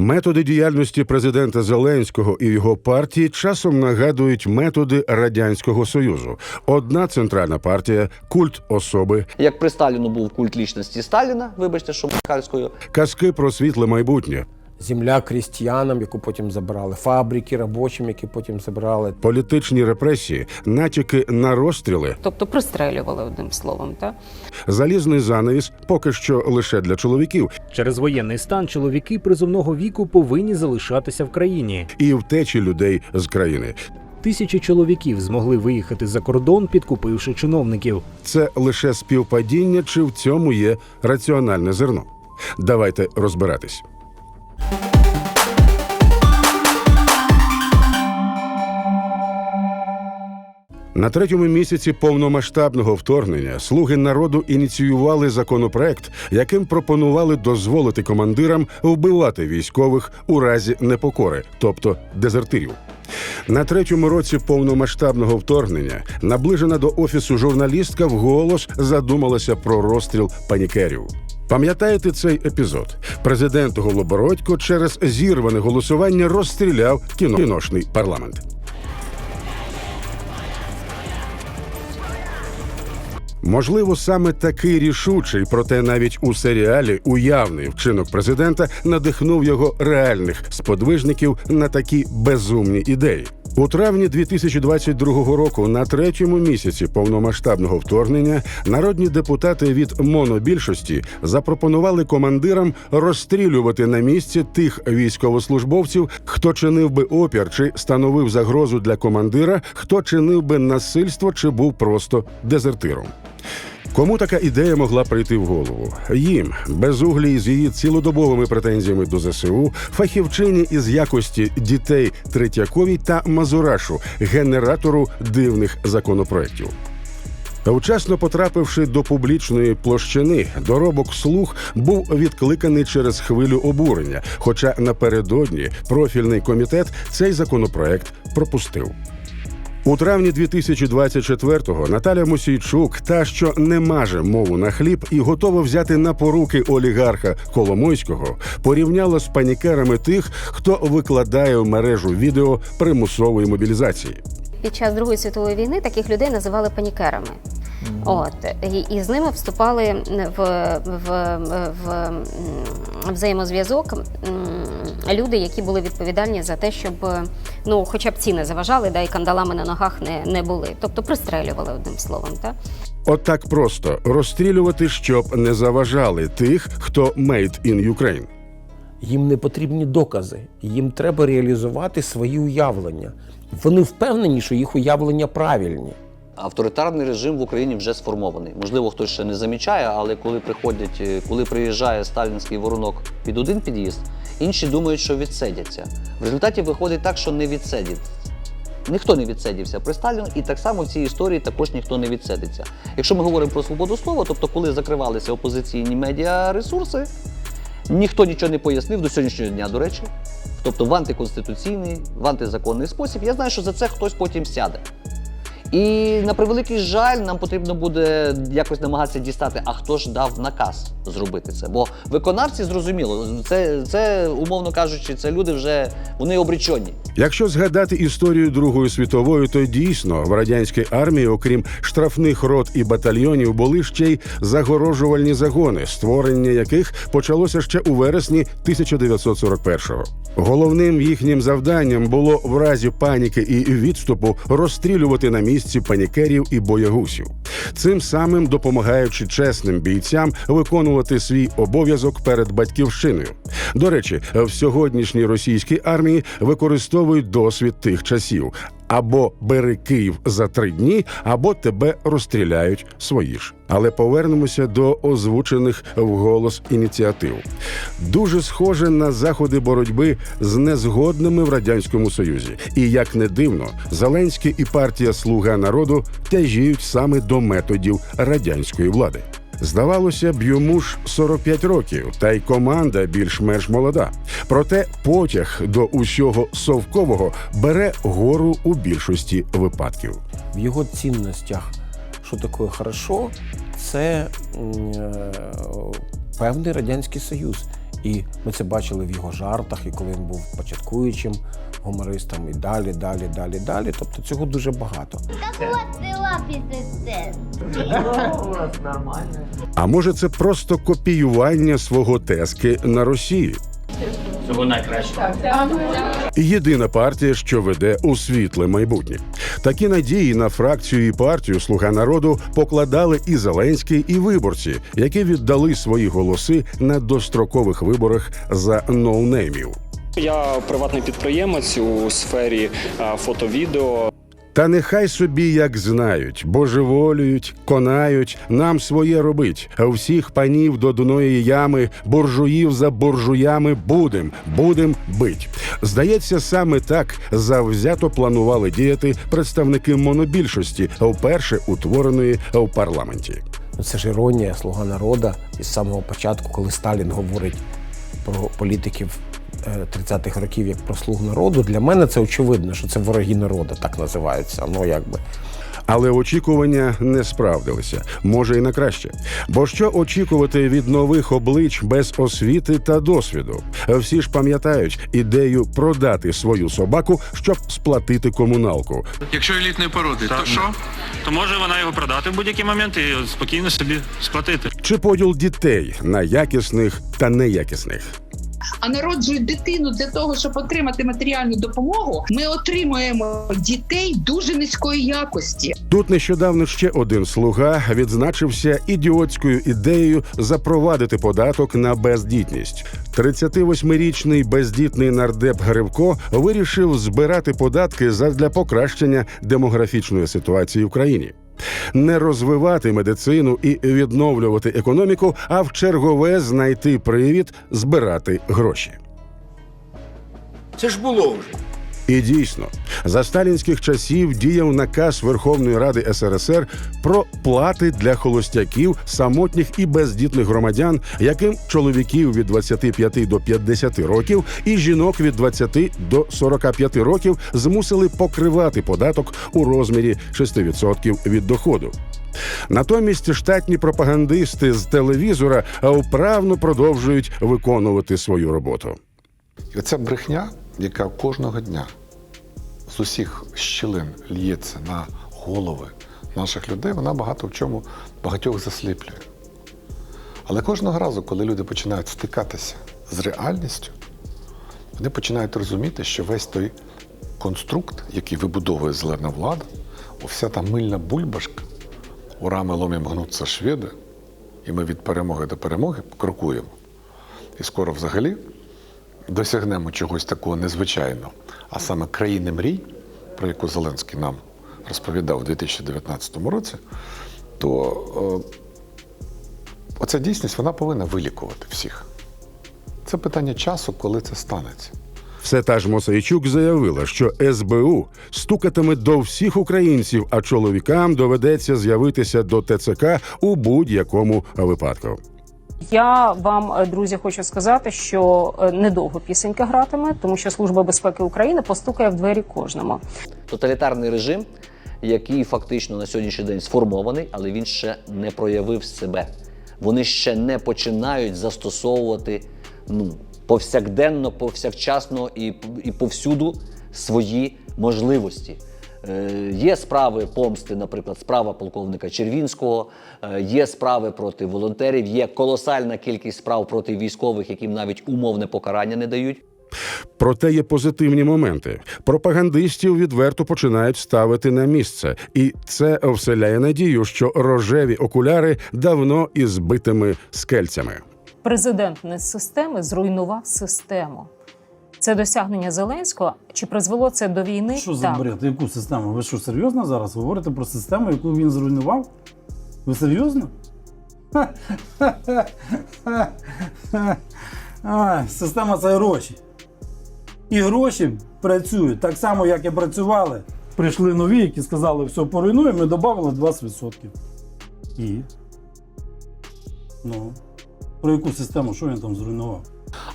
Методи діяльності президента Зеленського і його партії часом нагадують методи радянського союзу. Одна центральна партія, культ особи, Як при Сталіну був культ лічності Сталіна, вибачте, що макарською, казки про світле майбутнє, Земля крістіянам, яку потім забрали, фабрики робочим, які потім забрали. політичні репресії, натяки на розстріли, Тобто пристрелювали одним словом, так? залізний занавіс поки що лише для чоловіків, Через воєнний стан чоловіки призовного віку повинні залишатися в країні. і втечі людей з країни. Тисячі чоловіків змогли виїхати за кордон, підкупивши чиновників. Це лише співпадіння, чи в цьому є раціональне зерно. Давайте розбиратись. На третьому місяці повномасштабного вторгнення слуги народу ініціювали законопроект, яким пропонували дозволити командирам вбивати військових у разі непокори, тобто дезертирів. На третьому році повномасштабного вторгнення наближена до офісу журналістка вголос задумалася про розстріл панікерів. Пам'ятаєте цей епізод? Президент Голобородько через зірване голосування розстріляв кіно- кіношний парламент. Можливо, саме такий рішучий, проте навіть у серіалі уявний вчинок президента надихнув його реальних сподвижників на такі безумні ідеї. У травні 2022 року, на третьому місяці повномасштабного вторгнення, народні депутати від монобільшості запропонували командирам розстрілювати на місці тих військовослужбовців, хто чинив би опір чи становив загрозу для командира, хто чинив би насильство чи був просто дезертиром. Кому така ідея могла прийти в голову? Їм безуглій з її цілодобовими претензіями до ЗСУ, фахівчині із якості дітей Третьяковій та Мазурашу, генератору дивних законопроєктів. Вчасно потрапивши до публічної площини, доробок слух був відкликаний через хвилю обурення. Хоча напередодні профільний комітет цей законопроект пропустив. У травні 2024-го Наталя Мусійчук, та що не маже мову на хліб і готова взяти на поруки олігарха Коломойського, порівняла з панікерами тих, хто викладає в мережу відео примусової мобілізації. Під час Другої світової війни таких людей називали панікерами. От і, і з ними вступали в, в, в, взаємозв'язок люди, які були відповідальні за те, щоб ну, хоча б ці не заважали, да, і кандалами на ногах не, не були. Тобто пристрелювали одним словом. Так? От так просто розстрілювати, щоб не заважали тих, хто made in Ukraine. Їм не потрібні докази, їм треба реалізувати свої уявлення. Вони впевнені, що їх уявлення правильні. Авторитарний режим в Україні вже сформований. Можливо, хтось ще не замічає, але коли приходять, е, коли приїжджає сталінський воронок під один під'їзд, інші думають, що відсидяться. В результаті виходить так, що не відсидять. Ніхто не відсидівся при Сталіну, і так само в цій історії також ніхто не відсидиться. Якщо ми говоримо про свободу слова, тобто коли закривалися опозиційні медіаресурси, ніхто нічого не пояснив до сьогоднішнього дня, до речі. Тобто в антиконституційний, в антизаконний спосіб. Я знаю, що за це хтось потім сяде. І на превеликий жаль, нам потрібно буде якось намагатися дістати, а хто ж дав наказ зробити це. Бо виконавці зрозуміло, це, це умовно кажучи, це люди вже вони обречені. Якщо згадати історію Другої світової, то дійсно в радянській армії, окрім штрафних рот і батальйонів, були ще й загорожувальні загони, створення яких почалося ще у вересні 1941-го. Головним їхнім завданням було в разі паніки і відступу розстрілювати на місці панікерів і боягусів, цим самим допомагаючи чесним бійцям виконувати свій обов'язок перед батьківщиною. До речі, в сьогоднішній російській армії використовують досвід тих часів. Або бери Київ за три дні, або тебе розстріляють свої ж. Але повернемося до озвучених вголос ініціатив. Дуже схоже на заходи боротьби з незгодними в радянському союзі. І як не дивно, Зеленський і партія Слуга народу тяжіють саме до методів радянської влади. Здавалося б, йому ж 45 років, та й команда більш-менш молода. Проте потяг до усього совкового бере гору у більшості випадків. В його цінностях, що таке хорошо, це е, певний Радянський Союз. І ми це бачили в його жартах, і коли він був початкуючим гумористом, і далі, далі, далі, далі. Тобто цього дуже багато. Так от ти це. А може, це просто копіювання свого тески на Росії? Всього найкраще. Єдина партія, що веде у світле майбутнє. Такі надії на фракцію і партію Слуга народу покладали і Зеленський, і виборці, які віддали свої голоси на дострокових виборах за ноунеймів. Я приватний підприємець у сфері фото-відео. Та нехай собі як знають, божеволюють, конають, нам своє робить. А всіх панів до дної ями, буржуїв за буржуями будем, будем бить. Здається, саме так завзято планували діяти представники монобільшості, вперше утвореної в парламенті. Ну, це ж іронія слуга народу із самого початку, коли Сталін говорить про політиків 30-х років як про слуг народу. Для мене це очевидно, що це вороги народу, так називаються. Ну якби. Але очікування не справдилися, може і на краще. Бо що очікувати від нових облич без освіти та досвіду? Всі ж пам'ятають ідею продати свою собаку, щоб сплатити комуналку. Якщо елітної породи, то що? То може вона його продати в будь-який момент і спокійно собі сплатити. Чи поділ дітей на якісних та неякісних? А народжують дитину для того, щоб отримати матеріальну допомогу, ми отримуємо дітей дуже низької якості. Тут нещодавно ще один слуга відзначився ідіотською ідеєю запровадити податок на бездітність. 38-річний бездітний нардеп Гривко вирішив збирати податки задля покращення демографічної ситуації в країні. Не розвивати медицину і відновлювати економіку, а в чергове знайти привід збирати гроші. Це ж було вже. І дійсно, за сталінських часів діяв наказ Верховної Ради СРСР про плати для холостяків, самотніх і бездітних громадян, яким чоловіків від 25 до 50 років і жінок від 20 до 45 років змусили покривати податок у розмірі 6% від доходу. Натомість штатні пропагандисти з телевізора вправно продовжують виконувати свою роботу. Оця брехня, яка кожного дня з усіх щілин л'ється на голови наших людей, вона багато в чому багатьох засліплює. Але кожного разу, коли люди починають стикатися з реальністю, вони починають розуміти, що весь той конструкт, який вибудовує зелена влада, вся та мильна бульбашка, ура ми ломім гнуться шведи, і ми від перемоги до перемоги крокуємо. І скоро взагалі досягнемо чогось такого незвичайного, а саме країни мрій, про яку Зеленський нам розповідав у 2019 році, то е, оця дійсність вона повинна вилікувати всіх. Це питання часу, коли це станеться. Все та ж Мосейчук заявила, що СБУ стукатиме до всіх українців, а чоловікам доведеться з'явитися до ТЦК у будь-якому випадку. Я вам, е, друзі, хочу сказати, що е, недовго пісенька гратиме, тому що Служба безпеки України постукає в двері кожному. Тоталітарний режим, який фактично на сьогоднішній день сформований, але він ще не проявив себе. Вони ще не починають застосовувати ну, повсякденно, повсякчасно і, і повсюду свої можливості. Е, є справи помсти, наприклад, справа полковника Червінського, е, є справи проти волонтерів, є колосальна кількість справ проти військових, яким навіть умовне покарання не дають. Проте є позитивні моменти. Пропагандистів відверто починають ставити на місце, і це вселяє надію, що рожеві окуляри давно із збитими скельцями. Президент не з системи зруйнував систему. Це досягнення Зеленського. Чи призвело це до війни? Що за Так. бред? Яку систему? Ви що, серйозно зараз говорите про систему, яку він зруйнував? Ви серйозно? А, система це гроші. І гроші працюють так само, як і працювали. Прийшли нові, які сказали, все поруйнуємо, ми додали 20%. І. Ну. Про яку систему, що він там зруйнував?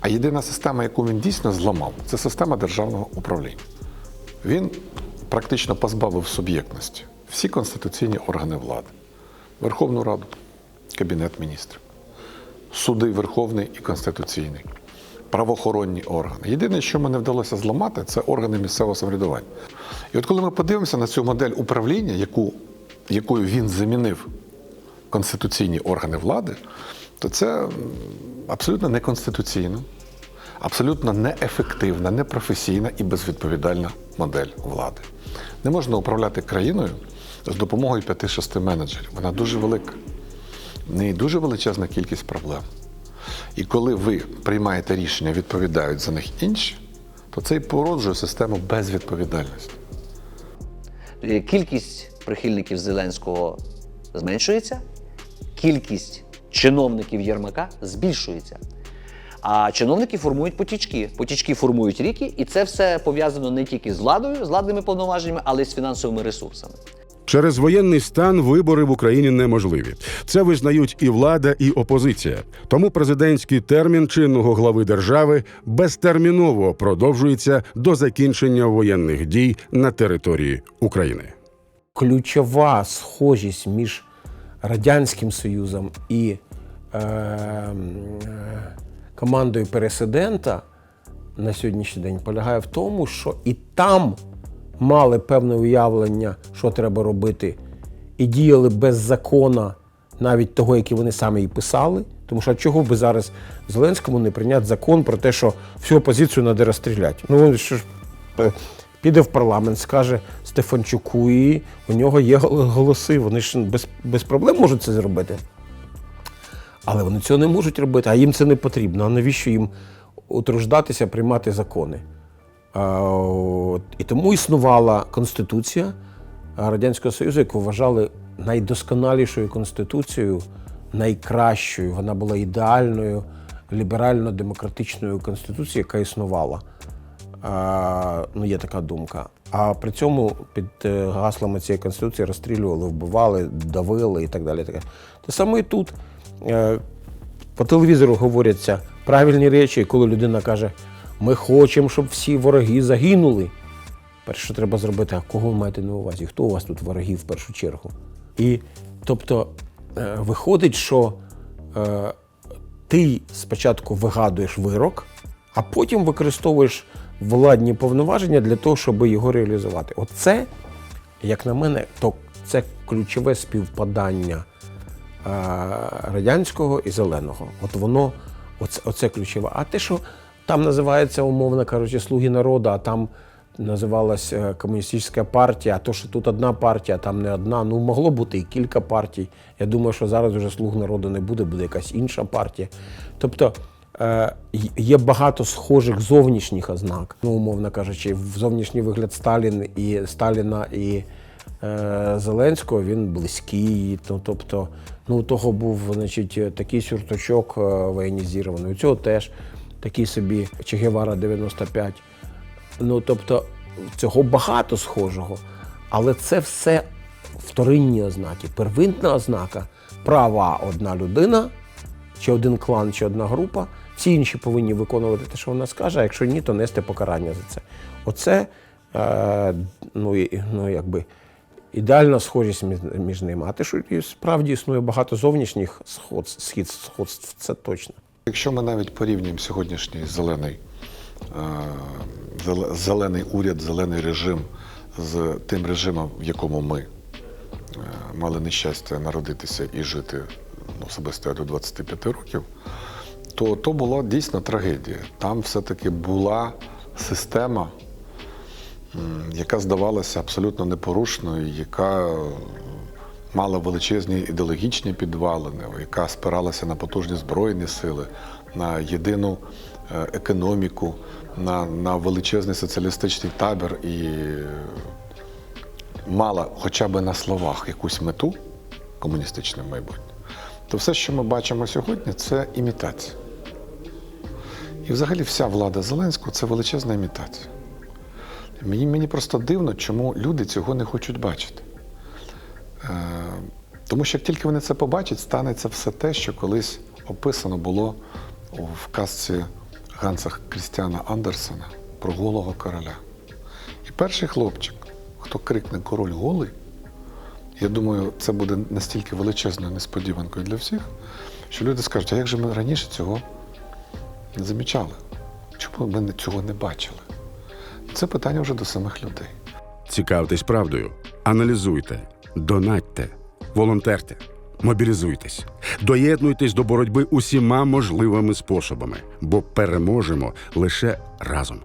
А єдина система, яку він дійсно зламав, це система державного управління. Він практично позбавив суб'єктності всі конституційні органи влади, Верховну Раду, Кабінет міністрів, суди Верховний і Конституційний, правоохоронні органи. Єдине, що мені вдалося зламати, це органи місцевого самоврядування. І от коли ми подивимося на цю модель управління, яку, якою він замінив конституційні органи влади, то це абсолютно неконституційно, абсолютно неефективна, непрофесійна і безвідповідальна модель влади. Не можна управляти країною з допомогою 5-6 менеджерів. Вона дуже велика. В неї дуже величезна кількість проблем. І коли ви приймаєте рішення, відповідають за них інші, то це і породжує систему безвідповідальності. Кількість прихильників Зеленського зменшується, кількість чиновників Єрмака збільшується. А чиновники формують потічки. Потічки формують ріки, і це все пов'язано не тільки з владою, з владними повноваженнями, але й з фінансовими ресурсами. Через воєнний стан вибори в Україні неможливі. Це визнають і влада, і опозиція. Тому президентський термін чинного глави держави безтерміново продовжується до закінчення воєнних дій на території України. ключова схожість між Радянським Союзом і е, е, командою президента на сьогоднішній день полягає в тому, що і там мали певне уявлення, що треба робити, і діяли без закона, навіть того, який вони самі і писали. Тому що чого би зараз Зеленському не прийняти закон про те, що всю опозицію треба розстріляти? Ну що ж е, піде в парламент, скаже Стефанчуку, і у нього є голоси. Вони ж без, без проблем можуть це зробити. Але вони цього не можуть робити, а їм це не потрібно. А навіщо їм утруждатися, приймати закони? А, от, і тому існувала Конституція Радянського Союзу, яку вважали найдосконалішою конституцією, найкращою. Вона була ідеальною ліберально-демократичною конституцією, яка існувала. А, ну, є така думка. А при цьому під е, гаслами цієї конституції розстрілювали, вбивали, давили і так далі. Те саме і тут. Е, По телевізору говоряться правильні речі, коли людина каже, ми хочемо, щоб всі вороги загинули. Перше, що треба зробити, а кого ви маєте на увазі? Хто у вас тут вороги в першу чергу? І тобто е, виходить, що ти спочатку вигадуєш вирок, а потім використовуєш владні повноваження для того, щоб його реалізувати. Оце, як на мене, то це ключове співпадання радянського і зеленого. От воно, оце, оце ключове. А те, що там називається, умовно кажучи, слуги народу, а там називалась е, комуністична партія, а то, що тут одна партія, а там не одна. Ну, могло бути і кілька партій. Я думаю, що зараз вже слуг народу не буде, буде якась інша партія. Тобто є багато схожих зовнішніх ознак. Ну, умовно кажучи, в зовнішній вигляд Сталін і Сталіна і е, Зеленського він близький. То, тобто, ну, у того був значить, такий сюрточок е, воєнізований, у цього теж такий собі Че Гевара 95. Ну, тобто, цього багато схожого, але це все вторинні ознаки. Первинна ознака права одна людина, чи один клан, чи одна група. Всі інші повинні виконувати те, що вона скаже, а якщо ні, то нести покарання за це. Оце е, ну, і- ну, якби, ідеальна схожість між, ними. А те, що і справді існує багато зовнішніх сход, схід, сходств, це точно. Якщо ми навіть порівнюємо сьогоднішній зелений, е, зелений уряд, зелений режим з тим режимом, в якому ми е, мали нещастя народитися і жити особисто я до 25 років, то то була дійсно трагедія. Там все-таки була система, яка здавалася абсолютно непорушною, яка е, мала величезні ідеологічні підвалини, яка спиралася на потужні збройні сили, на єдину е, економіку, на, на величезний соціалістичний табір і е, мала хоча б на словах якусь мету комуністичне майбутнє, то все, що ми бачимо сьогодні, це імітація. І взагалі вся влада Зеленського це величезна імітація. Мені, мені просто дивно, чому люди цього не хочуть бачити. Е, Тому що як тільки вони це побачать, станеться все те, що колись описано було в казці Ганса Крістіана Андерсена про голого короля. І перший хлопчик, хто крикне король голий, я думаю, це буде настільки величезною несподіванкою для всіх, що люди скажуть, а як же ми раніше цього не замічали? Чому ми цього не бачили? Це питання вже до самих людей. Цікавтесь правдою, аналізуйте, донатьте, волонтерте, мобілізуйтесь, доєднуйтесь до боротьби усіма можливими способами, бо переможемо лише разом.